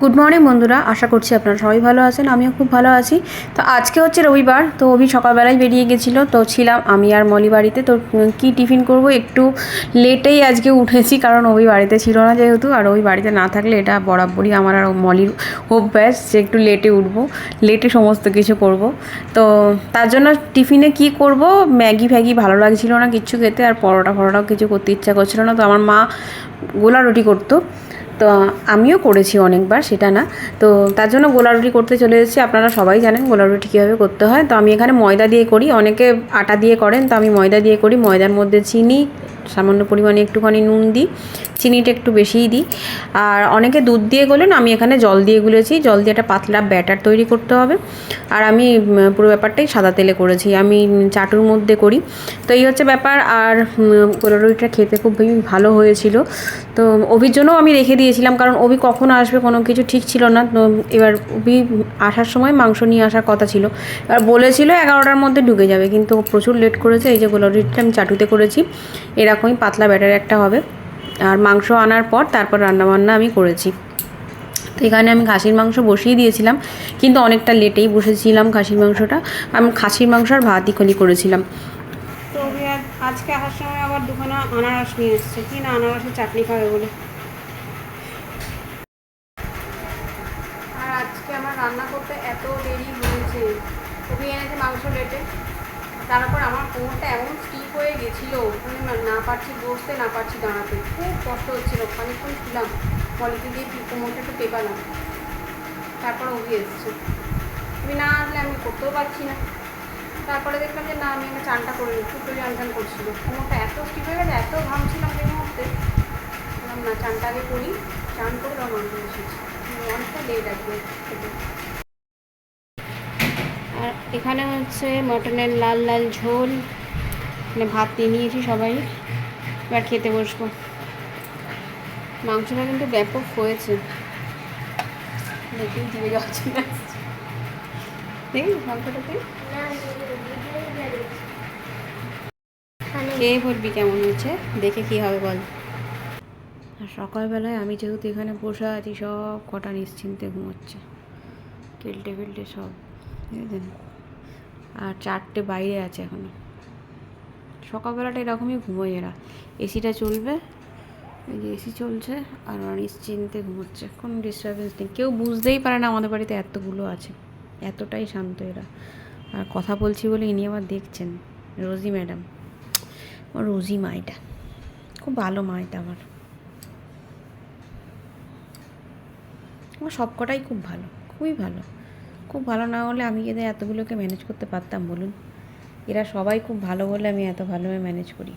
Good morning বন্ধুরা। আশা করছি আপনারা সবাই ভালো আছেন, আমিও খুব ভালো আছি। তো আজকে হচ্ছে রবিবার, তো অভি সকালবেলায় বেরিয়ে গেছিল, তো ছিলাম আমি আর মলি বাড়িতে। তো কি টিফিন করব? একটু লেটেই আজকে উঠেছি, কারণ অভি বাড়িতে ছিল না যেহেতু, আর ওই বাড়িতে না থাকলে এটা বরাবরই আমার আর মলির অভ্যাস যে একটু লেটে উঠবো, লেটে সমস্ত কিছু করব। তো তার জন্য টিফিনে কি করব? ম্যাগি ফ্যাগি ভালো লাগছিল না কিচ্ছু খেতে, আর পরোটা ফরোটাও কিছু করতে ইচ্ছা করছিল না। তো আমার মা গোলা রুটি করতো। তো আমিও করেছি অনেকবার, সেটা না। তো তার জন্য গোলা রুটি করতে চলে এসেছি, আপনারা সবাই জানেন গোলা রুটি কীভাবে করতে হয়। তো আমি এখানে ময়দা দিয়ে করি, অনেকে আটা দিয়ে করেন, তো আমি ময়দা দিয়ে করি, ময়দার মধ্যে চিনি, সামান্য পরিমাণে একটুখানি নুন দিই। চিনিটা একটু বেশিই দিই। আর অনেকে দুধ দিয়ে গলেন আমি এখানে জল দিয়ে গুলেছি। জল দিয়ে একটা পাতলা ব্যাটার তৈরি করতে হবে। আর আমি পুরো ব্যাপারটাই সাদা তেলে করেছি। আমি চাটুর মধ্যে করি। তো এই হচ্ছে ব্যাপার। আর গোলা খেতে খুব ভালো হয়েছিল। তো অভির জন্যও আমি রেখে দিয়েছিলাম, কারণ অভি কখন আসবে, কোনো কিছু ঠিক ছিল না। তো এবার অভি আসার সময় মাংস নিয়ে আসার কথা ছিল। এবার বলেছিল এগারোটার মধ্যে ঢুকে যাবে, কিন্তু প্রচুর লেট করেছে। এই যে গোলা রুটিটা আমি চাটুতে করেছি, এরকমই পাতলা ব্যাটার একটা হবে। আর মাংস আনার পর তারপর রান্নাবান্না আমি করেছি। তো এখানে আমি খাসির মাংস বসিয়ে দিয়েছিলাম, কিন্তু অনেকটা লেটেই বসেছিলাম খাসির মাংসটা। আমি খাসির মাংস আর ভাতই খলি করেছিলাম। তো আজকে আসার সময় আবার দুখানা আনারস নিয়ে এসছে। কি না আনারসের চাটনি খাবে বলে? আর আজকে আমার রান্না করতে এত দেরি হয়েছে। খুবই এনেছে মাংস লেটে। তারপর আমার কোমরটা এমন স্টিপ হয়ে গেছিল আমি না- পারছি বসতে, না পারছি দাঁড়াতে। খুব কষ্ট হচ্ছিল, খানিকক্ষণ ছিলাম বলিতে দিয়ে কোমরটা একটু টেপালাম তারপর ওগি এসছে। তুমি না আসলে আমি করতেও পারছি না। তারপরে দেখলাম যে না, আমি আমার চানটা করে নিই। খুব জোরে চান করছিল। কোমরটা এত স্টিপ হয়ে গেছে, এত ঘামছিলাম সেই মুহূর্তে। না, চানটা আগে করি। চান করে বা মাংস বসেছি অনেকটা লেট। আর এখানে হচ্ছে মটনের লাল লাল ঝোল মানে ভাত নিয়ে নিয়েছি সবাই। এবার খেতে বসবো। মাংসটা কিন্তু ব্যাপক হয়েছে। দেখি জল চলে আসছে। দেখি, মাংসটা তুই খেয়ে বলবি কেমন হয়েছে? দেখে কি হবে বল। আর সকালবেলায় আমি যেহেতু এখানে বসে আছি, সব কটা নিশ্চিন্তে ঘুমোচ্ছে। কেলটে ফেলটে সব বুঝলেন আর চারটে বাইরে আছে এখনও। সকালবেলাটা এরকমই ঘুমোয় এরা। এসিটা চলবে, এই যে এসি চলছে, আর নিশ্চিন্তে ঘুমোচ্ছে। কোনো ডিস্টারবেন্স নেই। কেউ বুঝতেই পারে না আমাদের বাড়িতে এতগুলো আছে। এতটাই শান্ত এরা। আর কথা বলছি বলে ইনি আবার দেখছেন, রোজি ম্যাডাম। ও রোজি মা এটা। খুব ভালো মা এটা আমার। আমার সবকটাই খুব ভালো, খুবই ভালো। খুব ভালো না হলে আমি এদের এতগুলোকে ম্যানেজ করতে পারতাম, বলুন। এরা সবাই খুব ভালো বলে আমি এত ভালোভাবে ম্যানেজ করি।